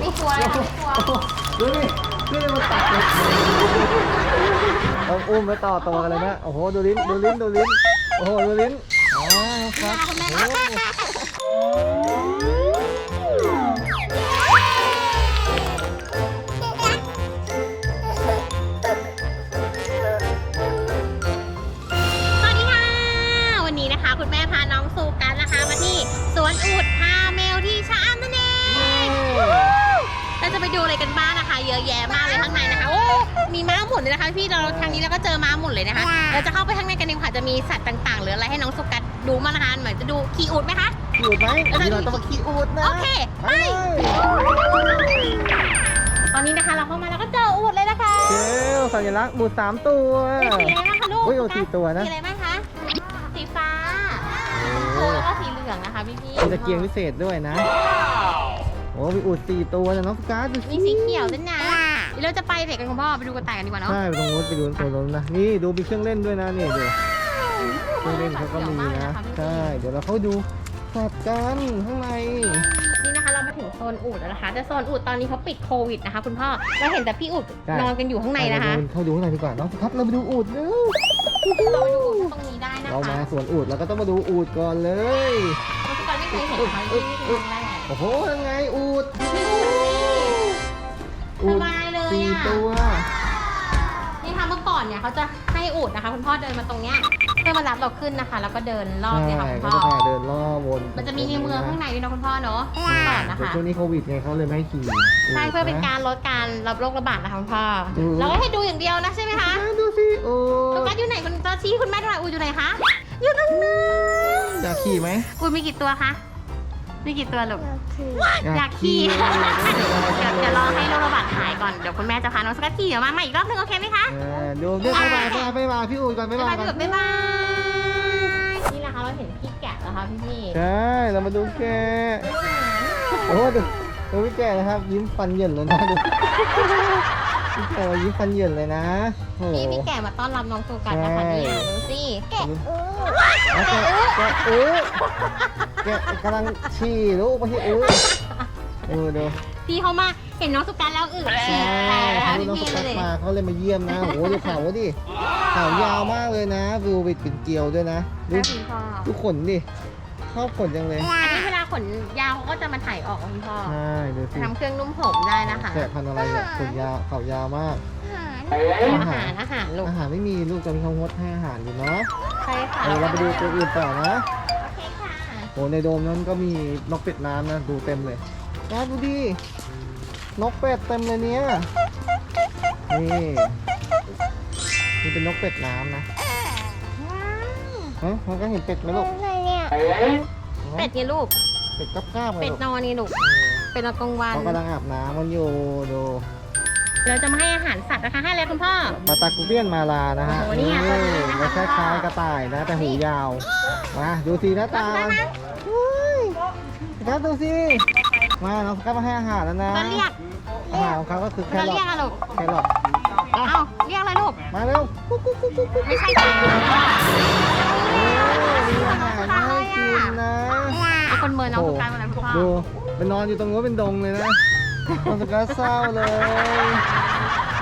ไม่กลัวเลยค่ะไม่กลัวดูดิดูดิมันตัดเลยต้อาอุ้มไปต่อตัวกันเลยนะ โอ้โห ดูลิ้น ดูลิ้น ดูลิ้น โอ้โห ดูลิ้น อ๋อครับโอ้โห อะไรกันบ้างนะคะ เยอะแยะมากเลยข้างในนะคะ โอ้ มีม้าหมุนเลยนะคะ พี่เราทางนี้เราก็เจอม้าหมุนเลยนะคะ เราจะเข้าไปข้างในกันดีกว่าจะมีสัตว์ต่าง ๆ หรืออะไรให้น้องสุกัดดูมางนะคะเหมือนจะดูขี่อูดไหมคะขี่อูดไหมวันนี้เราต้องมาขี่อูดนะโอเค ไป ตอนนี้นะคะเราเข้ามาแล้วก็เจออูดเลยนะคะเจลสัญลักษณ์บูดสามตัวสีอะไรบ้างคะลูกเฮ้ยเอาสี่ตัวนะสีอะไรบ้างคะสีฟ้าโอ้แล้วก็สีเหลืองนะคะพี่พี่มีตะเกียงพิเศษด้วยนะ โอ้มีอูดสี่ตัวนะน้องสการ์ดดูมีสีเขียวด้วยนะเดี๋ยวเราจะไปเด็กกันคุณพ่อไปดูกระต่ายกันดีกว่าเนาะใช่ไปตรงนู้นไปดูตรงนู้นนะนี่ดูมีเครื่องเล่นด้วยนะนี่ดูเครื่องเล่นเขาก็มีนะใช่เดี๋ยวเราเข้าดูสัตว์กันข้างในนี่นะคะเรามาถึงโซนอูดแล้วนะคะแต่โซนอูดตอนนี้เขาปิดโควิดนะคะ คุณพ่อเราเห็นแต่พี่อูดใช่นอนกันอยู่ข้างในนะคะไปเข้าดูข้างในดีกว่าน้องสครับเราไปดูอูดเร็วเราไปดูอูดตรงนี้ได้นะเรามาคะสวนอูดเราก็ต้องมาดูอูดก่อนเลยเราทุกคนไม่เคยเห็นเขาที่นี่คือครั้งแรก โอ้โหยังไงอูดสบายเลยสี่อะตัว นี่ค่ะเมื่อก่อนเนี่ยเขาจะให้อูดนะคะ คุณพ่อเดินมาตรงเนี้ยเพื่อมารับเราขึ้นนะคะ แล้วก็เดินรอบเนี่ยค่ะใช่คุณก็พ่อจะพาเดินล่อวนมันจะมีในเมืองข้างในด้วยนะคุณพ่อเนาะเมื่อก่อนนะแต่คะ ช่วงนี้โควิดไงเขาเลยไม่ให้ขี่ใช่เพื่อเป็นการลดการรับโรคระบาดนะคะคุณพ่ออืมเราก็ให้ดูอย่างเดียวนะใช่ไหมคะอะดูสิโอ้โฟกัสอยู่ไหนคุณตาชี้คุณแม่ดูหน่อยอูอยู่ไหนคะ อยู่ตรงนั้นอยากขี่ไหม อูมีกี่ตัวคะ มีกี่ตัวลูก อยากขี่ขี่ เดี๋ยวเดี๋ยวรอให้โรคระบาดหายก่อน เดี๋ยวคุณแม่จะพาน้องสกัดขี่เดี๋ยวมาใหม่อีกรอบนึงโอเคไหมคะ เออดูเรียกบ๊ายบายบ๊ายบายบ๊ายบายพี่อูดก่อนบ๊ายบ๊ายบาบายยก่อนพี่แบบบ๊ายบาย นี่นะคะเราเห็นพี่แกะแล้วค่ะพี่พี่ใช่เรามาดูแกโอ้ดูดูพี่แกนะครับ ยิ้มฟันเหยินเลยนะดูพี่แกยิ้มฟันเหยินเลยนะโอ้โหพี่พี่แกะมาต้อนรับน้องสุกัดนะคะใช่ เนี่ยดูสิ แกะแล้วแกแกเออ แกกำลังฉี่ลูกไม่ใช่เออเออดูพี่เขามาเห็นน้องสุกัดแล้วอึฉี่แตกนะคะเขาพี่น้องพี่สเลกัดยมาเขาเลยมาเยี่ยมนะโอ้โหดูเขาดิเขายาวมากเลยนะวิวบิดเป็นเกลียวด้วยนะดูนะคุณพ่อดูขนดิชอบขนจังเลยอันนี้เวลาขนยาวเขาก็จะมาถ่ายออกคุณพ่อใช่ดูสิทำเครื่องนุ่มผมได้นะคะแกะพันธุ์อะไรเนี่ยขนยาวเขายาวมาก อาหารอาหารลูกอาหารไม่มีลูกจะมีเขางดให้อาหารอยู่เนาะใช่ค่ะเดี๋ยวเราไปดูตัวอื่นต่อนะ โอเคค่ะโหในโดมนั้นก็มีนกเป็ดน้ำนะ ดูเต็มเลยนะดูดิ นกเป็ดเต็มเลยเนี่ย นี่ นี่เป็นนกเป็ดน้ำนะว้าวฮะมันก็เห็นเป็ดไหมลูก อะไรเนี่ยเป็ดไงลูก เป็ดกับก้าบๆไงเป็ดลูกนอนนี่ลูกเออเป็ดนอนกลางวันเขากำลังอาบน้ำมันอยู่ดู เราจะมาให้อาหารสัตว์นะคะ ให้อะไรคุณพ่อ ปลาตากูเปียนมาลานะฮะโอ้โหนี่ไงตัวนี้นะคะ มันคล้ายๆกระต่ายนะ แต่หูยาว มาดูสิหน้าตาแล้วนะเฮ้ยครับดูสิ มาน้องก็มาให้อาหารแล้วนะก็เรียกอาหารของเขาก็คือแคเรารอเรียทกอะลูกแครอทเอ้าเรียกอะไรลูก มาเร็วกุ๊กกุ๊กกุ๊กกุ๊กกุ๊กไม่ใช่ค่ะโอ้มีอาหารให้กินนะเป็นคนเมินน้องสุการวันนั้นคุณพ่อดูเป็นนอนอยู่ตรงนู้นเป็นดงเลยนะ น้องสกัดเศร้าเลย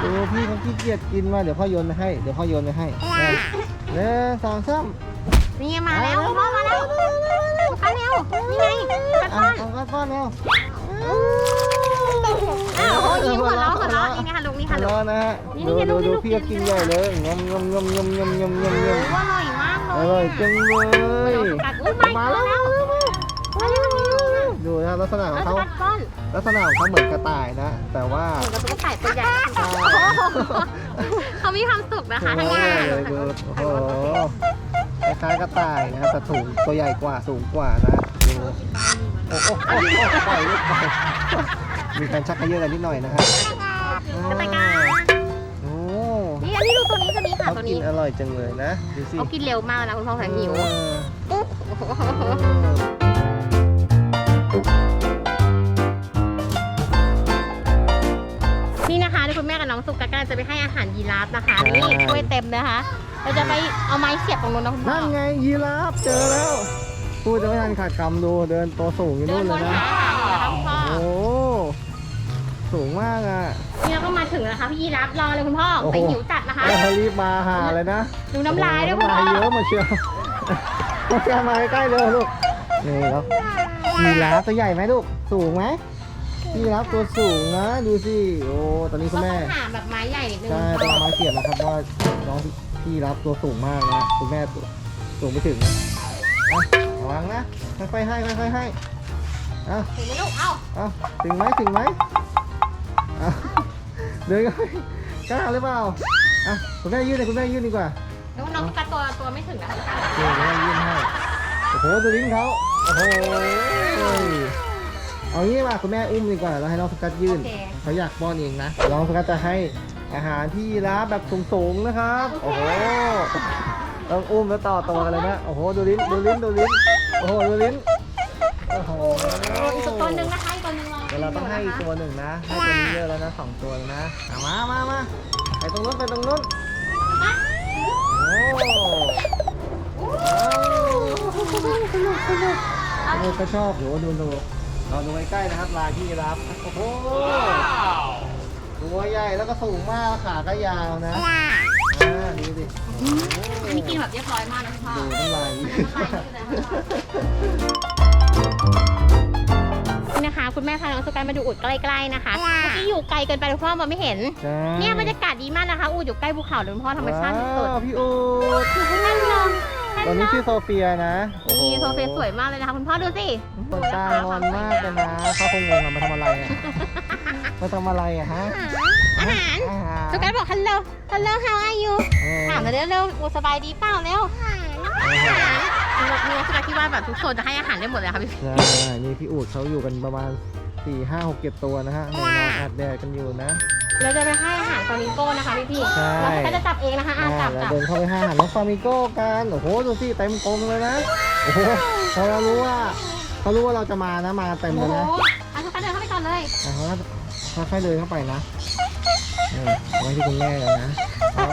ดูพี่เขาขี้เกียจกินมาเดี๋ยวพ่อโยนไปให้เดี๋ยวพ่อโยนไปให้นะหนึ่งสองสามนี่มาแล้วคุณพ่อมาแล้วมาเร็วนี่ไงกระอะต้อนเอากระป้อนเร็วอ้าวโอ้ยยิ้มหัวเราะหัวเราะนี่นะคะลูกนี่ค่ะฮัลลูโหลกนะฮะนี่ดูนี่ดูลูดูกพี่ก็กินใหญ่เลยงมงมงมงมงมงมงมงมอร่อยมากเลยอร่อยจังเลย กัดอุ้ยมามาแล้แล้ววมาแล้วมาแล้วดูนะลักษณะของแล้วเขา กัดก้อนลักษณะของเขาเหมือนกระต่ายนะ แต่ว่า เหมือนกับตุ๊กไก่ตัวใหญ่ใช่เขามีความสุขนะคะทั้งโอ้งานยดูโอ้โหคล้ายๆกระต่ายนะครับแต่สูงตัวใหญ่กว่าสูงกว่านะดูโอ้โหโอ้โหปล่อยลูกปล่อยมีการชักกระเยอะกันนิดหน่อยนะครับกระต่ายกา โอ้นี่อันนี้ดูตัวนี้ตัวนี้ค่ะเขาตัวกินี้นอร่อยจังเลยนะดูสิเขากินเร็วมากนะคุณพ่อแสนหิว เออนี่ กับน้องสุกกำลังจะไปให้อาหารยีราฟนะคะนี่ถ้วยเต็มนะคะ เราจะไปเอาไม้เสียบตรงนู้นนะคุณพ่อนั่นไงยีราฟเจอแล้ว พูดจะไม่ทันขาดคำดูเดินตัวสูงอยู่เดินู่นนบเลยนนะ หาอาหารอยู่นะคะคุณพ่อ โอ้ สูงมากอะ นี่เราก็มาถึงแล้วนะคะพี่ยีรับรอเลยคุณพ่อโอ้โห ไปหิวจัดนะคะ แล้วเขารีบมาหาเลยนะดูน้ำลายด้วยคุณน้ำพ่ลายอเยอะมาเชียวมาแกมาใกล้ๆเร็วลูก นี่ครับมีลาฟตัวใหญ่ไหมลูก สูงไหม มีลาฟตัวสูงนะดูสิโอ้ตอนนี้คุก็ณต้แม่องหาแบบไม้ใหญ่นิดนึงใช่ต้องเอาไม้เสียบนะครับว่าน้องพี่รับตัวสูงมากนะคุณแม่ตัวสูงไม่ถึงนะอะระวังนะค่อยๆให้ค่อยๆให้อะถึงไหมลูกเอ้าเอาถึงไหมถึงไหมเอาเดินก็ไม่กล้าหรือเปล่าอะคุณแม่ยื่นเลยคุณแม่ยื่นดีกว่าแล้วน้องกระตัวตัวไม่ถึงนะคะโอเคคุณแม่ยื่นให้โอ้โหดูลิ้นเขาโอ้โห เอางี้มาคุณแม่อุ้มดีกว่าแล้วให้น้องสกัดยื่นโอเค เขาอยากป้อนเองนะ น้องสกัดจะให้อาหารที่รับแบบสูงๆนะครับ โอ้โห ต้องอุ้มแล้วต่อตัวกันเลยนะ โอ้โห ดูลิ้น ดูลิ้น ดูลิ้น โอ้โห ดูลิ้น โอ้โหอีกตัวหนึ่งนะคะอีกตัวหนึ่งรอเดี๋ยวเราต้องให้อีกตัวหนึ่งนะ ให้ตัวนี้เยอะแล้วนะสองตัวแล้วนะเอามามามาไปตรงนู้นไปตรงนู้น โอ้ว้าวสนุกสนุกสนุกก็ชอบโหดูดู เราดูใกล้ๆนะครับลายที่รับโอ้โหตัวใหญ่แล้วก็สูงมากขาก็ยาวนะอ่าดูดิอันนี้กินแบบเรียบร้อยมากนะคุณพ่อดูน้ำลายนี่นะคะ คุณแม่พาน้องสุการมาดูอุดใกล้ๆนะคะเมื่อกี้อยู่ไกลเกินไปคุณพ่อมองไม่เห็นใช่เนี่ยบรรยากาศดีมากนะคะอูดอยู่ใกล้ภูเขาเลยคุณพ่อธรรมชาติสุดว้าวพี่อูดๆนั่นลง ตอนนี้ชื่อโซเฟียนะโอ้โหนี่โซเฟียสวยมากเลยนะคะคุณพ่อดูสิเปิดตางอนมากเลยนะเขาคงงงอะมาทำอะไรอะมาทำอะไรอะฮะอาหารอาหารสุการบอกฮัลโหลฮัลโหล how are you เออถามมาเร็วๆอูสบายดีเปล่าเร็วอาหารนี่สุการที่ว่าแบบทุกโซนจะให้อาหารได้หมดเลยค่ะพี่ใช่นี่พี่อูดเขาอยู่กันประมาณ4 5 6 7ตัวนะฮะเนี่ยนอนอาบแดดกันอยู่นะ เราจะไปให้อาหารฟลามิงโก้นะคะพี่พี่ใช่ เราก็จะจับเองนะคะอาจับเราจับเดินเข้าไปห้าอาหารน้องฟามิโก้กัน โอ้โหดูสิเต็มกรงเลยนะโอ้โหพอเรารู้ว่าเขารู้ว่าเราจะมานะมาเต็มโอ้เลยโหนะอาสุการเดินเข้าไปก่อนเลยอะเขาก็ค่อยๆเดินเข้าไปนะเออไว้ที่คุณแม่เลยนะเอา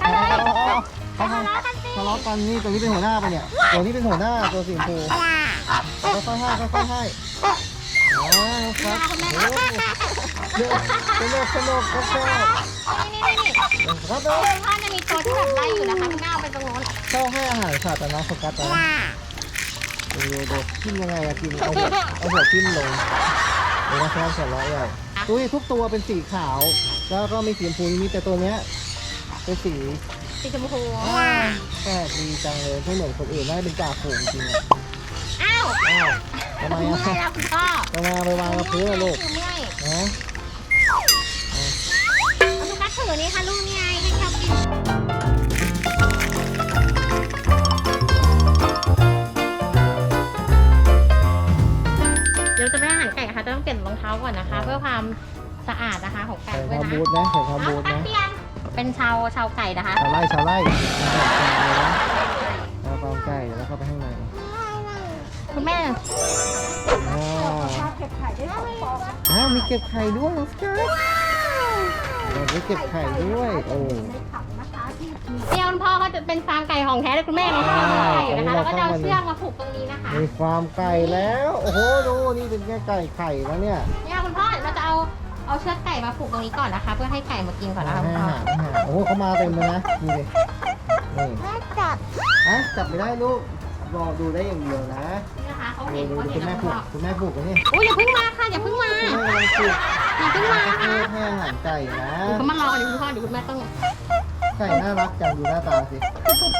เอาเอาเอาเอาทะเลาะกันสิทะเลาะกันนี่ตัวนี้เป็นหัวหน้าปะเนี่ยตัวนี้เป็นหัวหน้าตัวสีชมพูค่อยๆให้ค่อยๆให้อ๋อ ครับคุณแม่โอ้นี่สนุกสนุกสนุกก็ชอบนี่นี่ครับคุณพ่อจะมีตัวที่แบบไล่อยู่นะคะคุณแม่เอาไปตรงโน้นเข้าให้อาหารสัตว์แต่น้องโฟกัสนะดูดูดูทิ่มยังไงอะกินเอาหัวเอาหัวทิ่มลงเดี๋ยวนะครับเสร็จแล้วใหญ่ดูดิทุกตัวเป็นสีขาว แล้วก็มีสีชมพูนิดๆแต่ตัวเนี้ยเป็นสีสีชมพูแปลกดีจังเลยไม่เหมือนคนอื่นน่าจะเป็นจ่าฝูงจริงอะ อ้าวอ้าวทำไมเมื่อะอยแล้วคุณพ่อทำไมเอาไปวางกับพื้นอะลูกคือเมื่อยฮะเอาสุกัสถือนี่ค่ะลูกนี่ไงให้เขากินเดี๋ยวจะไม่ให้อาหารไก่ค่ะจะต้องเปลี่ยนรองเท้าก่อนนะคะ เพื่อความสะอาดนะคะของไก่ใส่ด้วยคานะบูทนะใส่คาเอาบูทสุกัสนะเปลี่ยนเป็นชาวชาวไก่นะคะ ชาวไร่ชาวไร่เลยนะเอาฟาร์มไก่แล้วเข้าไปข้างใน คุณแม่อ้าวอ้าวมีเก็บไข่ด้วยน้องสกัดมีเก็บไข่ด้วย โอ้เดี๋ยวคุณพ่อเขาจะเป็นฟาร์มไก่ของแท้เลยคุณแม่น้องพ่อเลี้ยงไก่อยู่นะคะ แล้วก็จะเอาเชือกมาผูกตรงนี้นะคะมีฟาร์มไก่แล้ว โอ้โห ดูนี่เป็นแค่ไก่ไข่แล้วเนี่ย เนี่ยคุณพ่อเดี๋ยวเราจะเอาเอาเชือกไก่มาผูกตรงนี้ก่อนนะคะ เพื่อให้ไก่มากินก่อนนะคะให้คุณอาพ่อหารให้อาหารโอ้โหเขามาเต็มเลยนะดูดินี่จับอะจับไม่ได้ลูกรอดูได้อย่างเดียวนะนี่นะคะ เขาดูเห็นดูเขาดูเห็คุนณแล้แม่วคุณพ่อผูกคุณแม่ผูกกันนี่โอ้ยอย่าเพิ่งมาค่ะอย่าเพิ่งมาคุณแม่กำลังผูกอย่าเพิ่งมาให้นะคะให้อาหารไก่นะเดี๋ยวเขามารอกันอยู่คุณพ่อเดี๋ยวคุณแม่ต้องไก่น่ารักจังดูหน้าตาสิ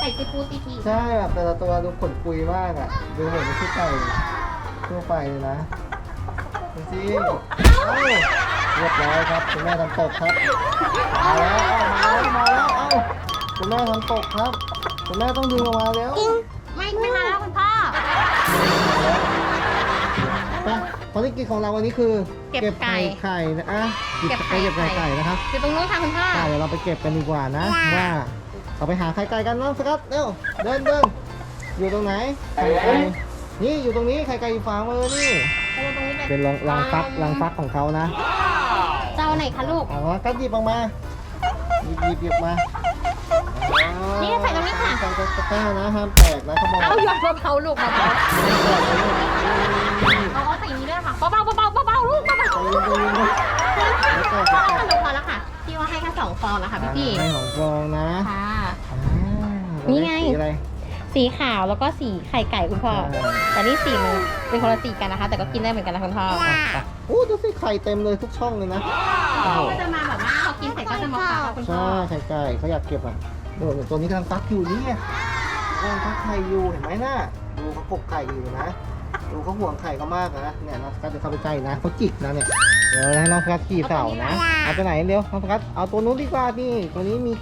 ใส่ตีปูตีทีใช่แบบแต่ละตัวดูขนปุยมากอะ ดูเหมือนไม่ใช่ไก่ทั่วไปเลยนะดูสิเอ้าเรียบร้อยครับคุณแม่ทำตกครับมาแล้วเอามาแล้วมาแล้วเอ้าคุณแม่ทำตกครับ คุณแม่ต้องดึงออกมาแล้ว ไม่ไม่มา ภารกิจของเราวันนี้คือเก็บไก่ไข่นะอะเก็บไข่ เก็บไข่ไก่นะครับอยู่ตรงนู้นค่ะคุณพ่อ อะเดี๋ยวเราไปเก็บกันดีกว่านะว่าเราไปหาไข่ไก่กันน้องสกัดเร็วเดินเดินอยู่ตรงไหนไข่ไก่นี่อยู่ตรงนี้ไข่ไก่อยู่ฝั่งมือนี่ เอาตรงนี้เลยเป็นรังรังฟักรังฟักของเขานะเจ้าไหนคะลูก เอาละกัดหยิบออกมาหยิบหยิบหยิบมานี่ใส่ตรงนี้ค่ะ ใส่ตะกร้านะห้ามแตกนะเขาบอก เอาหยอดเบาๆลูกเบาๆ เอาเบาเบาเบาลูกเบาใจเย็นๆกัดพจะอกัค่ะดหนูพอแล้วค่ะ พี่ว่าให้แค่สองฟองนะค่ะพี่พี่ให้ของฟองนะค่ะ นี่ไง สีอะไร สีขาวแล้วก็สีไข่ไก่คุณพ่อ แต่นี่สีมันเป็นคนละสีกันนะคะ แต่ก็กินได้เหมือนกันนะคุณพ่ออะไปโอ้ดูสิไข่เต็มเลยทุกช่องเลยนะก็จะมาแบบว่าพอกินเสร็จก็จะมาฝากคุณพ่อ ใช่ไข่ไก่เขาอยากเก็บอะโดดตัวนี้กำลังฟักอยู่นี่ไงกำลังฟักไข่อยู่เห็นไหมน่ะดูเขากบไข่อยู่นะ ดูเขาห่วงไข่เขามากนะ เนี่ยน้องสกัดจะเข้าไปใกล้นะเขาจิกนะเนี่ย เดี๋ยวให้น้องสกัดขี่เสานะ เอาตัวไหนเร็ว น้องสกัดเอาตัวนู้นดีกว่านี่ ตัวนี้มี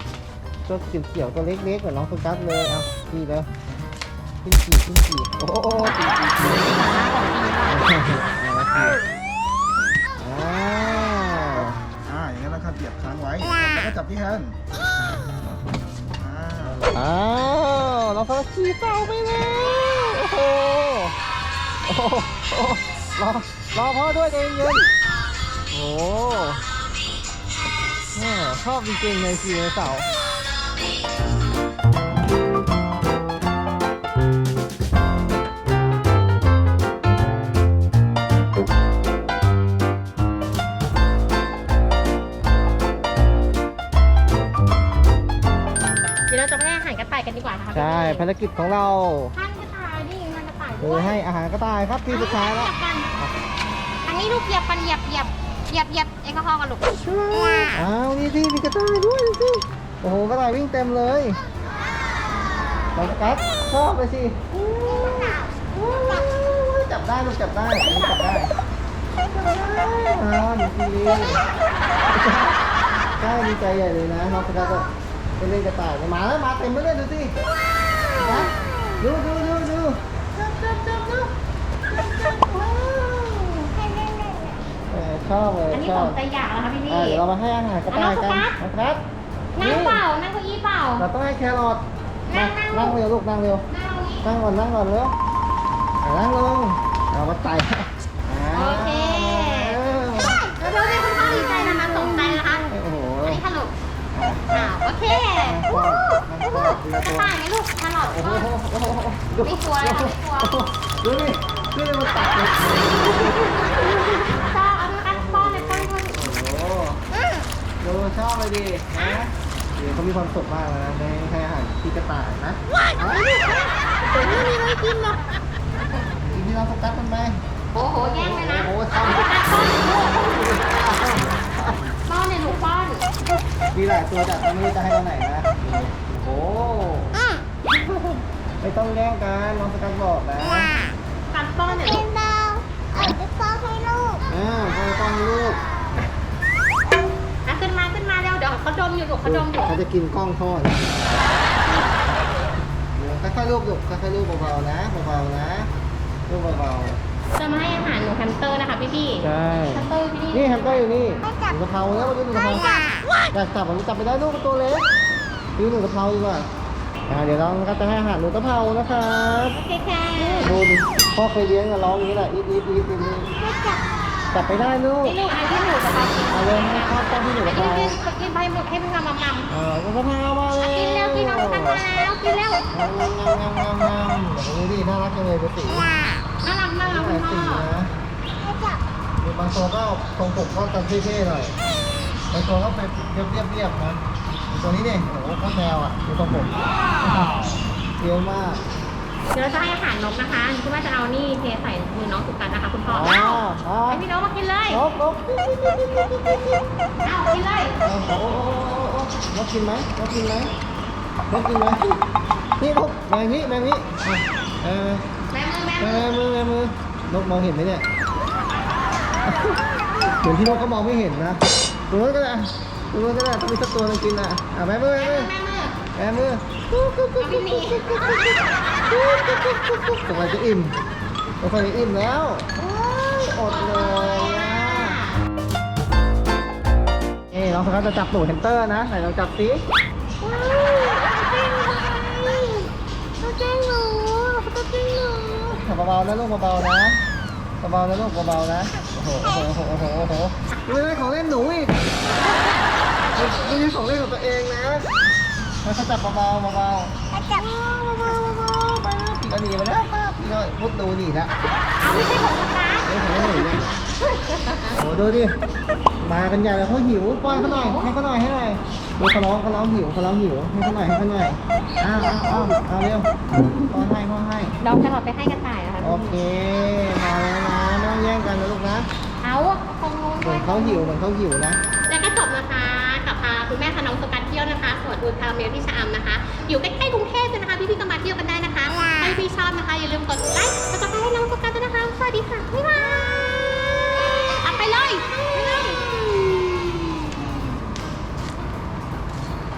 ตัวเขียวๆตัวเล็กๆเหมือนน้องสกัดเลย เอาขี่เลยขึ้นขี่ขึ้นขี่โอ้โหขี่ขี่ขี่เอาละขี่อ่าอ่าอย่างนั้นนะครับเหยียบค้างไว้ แล้วก็จับที่แฮนด์อ่าอ้าวน้องสกัดขี่เสาไปแล้วโอ้โห โอ้โหโอ้โหรอรอพ่อด้วยใจเย็นๆโอ้แม่ชอบจริงๆเลยสีเสาร์เดี๋ยวเราจะไปให้อาหารกระต่ายกันดีกว่านะคะใช่ภารกิจของเราท่านกระต่ายนี่ มันกระต่ายคือให้อาหารกระต่ายครับที่สุดท้ายแล้วอันนี้ลูกเหยียบกันเหยียบเหยียบเหยียบเหยียบแอลกอฮอล์กันลูกอ้าวนี่สิมีกระต่ายด้วยดูสิโอ้โหกระต่ายวิ่งเต็มเลยเรากัดชอบเลยสิจับได้ลูกจับได้อันนี้จับได้อ้าวดูสิใช่ดีใจใหญ่เลยนะน้องสกัดก็ไปเล่นกระต่ายมาแล้วมาเต็มเลยดูสินะดูดูดูดูจับจับจับดูแหม ชอบเลยอันนี้ชขออบงใจอยากแล้วค่ะพี่พี่อะเดี๋ยวเรามาให้อาหารกระต่ายกันเอาน้องสกัดนะครับ นั่งเปล่า นั่งเก้าอี้เปล่า เราต้องให้แครอทนั่งนั่งนั่งเร็วลูกนั่งเร็ว นั่งตรงนี้ นั่งก่อนนั่งก่อนเร็วอะนั่งลงเอาวัดไตโอเคแล้วเดี๋ยวให้คุณพ่อดีใจนะคะสนใจนะคะโอ้โหอันนี้ขนมอ่าโอเคนั่งก่อนนั่งก่อนทีละกระตัวต่ายไหมลูกขนมโอ้โหโอ้โหดูไม่กลัวเลยค่ะไม่กลัว ดูนี่ดูนี่มันตัดเลยชอบเอาด้วยกันป้อนเลยป้อนป้อน โอ้โห ดูชอบเลยดินะเดี๋ยวเขามีความสุขมากเลยนะได้ให้อาหารที่กระต่ายนะอะไรเนี่ยแต่ไม่มีอะไรกินหรอกกินที่เราโฟกัสมันไหมโอ้โหแย่งเลยนะโอ้โหป้อนป้อนเลยลูกป้อนมีหลายตัวแต่ไม่รู้จะให้ตัวไหนนะนี่โอ้ไม่ต้องแย่งกันน้องสกัดบอกนะการป้อนเนี่ยลูกอ่าพอต้องลูกอะขึ้นมาขึ้นมา เร็วเดี๋ยวเขาดมอยู่ลูกเขาดมอยู่เขาจะกินกล้องทอดเดี๋ยวค่อยๆลูกลูกค่อยๆลูกเบาๆนะเบาๆนะลูกเบาจะมาให้อาหารหนูแฮมสเตอร์นะคะพี่พี่ๆใช่แฮมสเตอร์พี่พี่นี่แฮมสเตอร์อยู่นี่หนูกระเพราแล้วมาดูหนูกระเพราอยากจับมันจับไปได้ลูกมันตัวเล็กดูหนูกระเพราดีกว่าอ่าเดี๋ยวเราก็จะให้อาหารหนูกระเพรานะครับโอเคค่ะดูดิพ่อเคยเลี้ยงอะร้องอย่างนี้แหละอีดอีดอีดอีดอีด จับไปได้ลูกนี่ลูกอันที่หนูกับเรากินเอาเลยให้ข้าวต้มที่หนูกอัระนเพรานี้กินกินไปหมดให้มันงำงำเออกระเพรามาเลยกินเร็วกินน้องกันมาแล้วกินเร็วงามงามงามงามงามดูดิน่ารักจังเลยดูสีน่ารักน่ารักหคุลายณพ่สีอนะมีบางตัวก็ทรงผมก็กันเท่ๆหน่อยบางตัวก็เป็นเรียบๆเรียบๆนะมีตัวนี้เนี่ยโอ้โหโคตรแนวอะดูทรงผมเฟี้ยวมาก เดี๋ยวเราจะให้อาหารนกนะคะคือว่าจะเอานี่เทใส่มือน้องสุกันนะคะคุณพ่ออ๋อเอาอ๋อให้พี่น้องมากินเลยนกนกเอากินเลยโอ้โหนกกินไหมนกกินไหมนกกินไหมนี่นกแมงนี้แมงนี้อะเออแม่มือแม่แมมืองมือแมงมือนกมองเห็นไหมเนี่ยเหมือนที่นกเขามองไม่เห็นนะตัวนู้นก็ได้อะตัวนู้นก็ได้ต้องมีสักตัวหนึงกินอะอะแม่มือแม่มือแม่มือแม่มือเอาพี่มี สงสัยจะอิ่มสงสัยจะอิ่มแล้วโอ๊ยอดเลยอะนี่น้องสกัดจะจับหนูแฮมสเตอร์นะไหนลองจับสิเบาๆนะลูกเบาๆนะเบาๆนะลูกเบาๆนะโอ้โหโอ้โหโอ้โหโอ้โหไม่ได้ของเล่นหนูอีกไม่ใช่ของเล่นของตัวเองนะแล้วเขาจับเบาๆเบาๆจับเบาๆ กก็หนีมาแล้วปีกก็มุดดูหนีแล้วเอาไม่ใช่ของสตาร์เล่นของเล่นหนูเนี่ยโอ้โหดูดิ มากันใหญ่เลยเขาหิวป้อนเขาหน่อยให้เขาหน่อยให้หน่อยดูเขาร้องเขาร้องหิวเขาร้องหิวให้เขาหน่อยให้เขาหน่อยอ้าวอ้าวอ้าวเอาเร็วป้อนให้ป้อนให้เราแครอทไปให้กระต่ายนะคะโอเคมาแล้วนะไม่ต้องแย่งกันนะลูกนะเขาคงงงเหด้มืวอยนเขาหิวเหมือนเขาหิวนะ แล้วก็จบนะคะกับพา คุณแม่ค่ะน้องสกัดเที่ยวนะคะสวนอุทาเมลพี่ชามนะคะ อยู่ใกล้ๆกรุงเทพเลยนะคะพี่ๆก็มาเที่ยวกันได้นะคะใครที่ชอบนะคะอย่าลืมกดไลค์กดติดตามให้น้องสกัดด้วยนะคะ สวัสดีค่ะบ๊ายบาย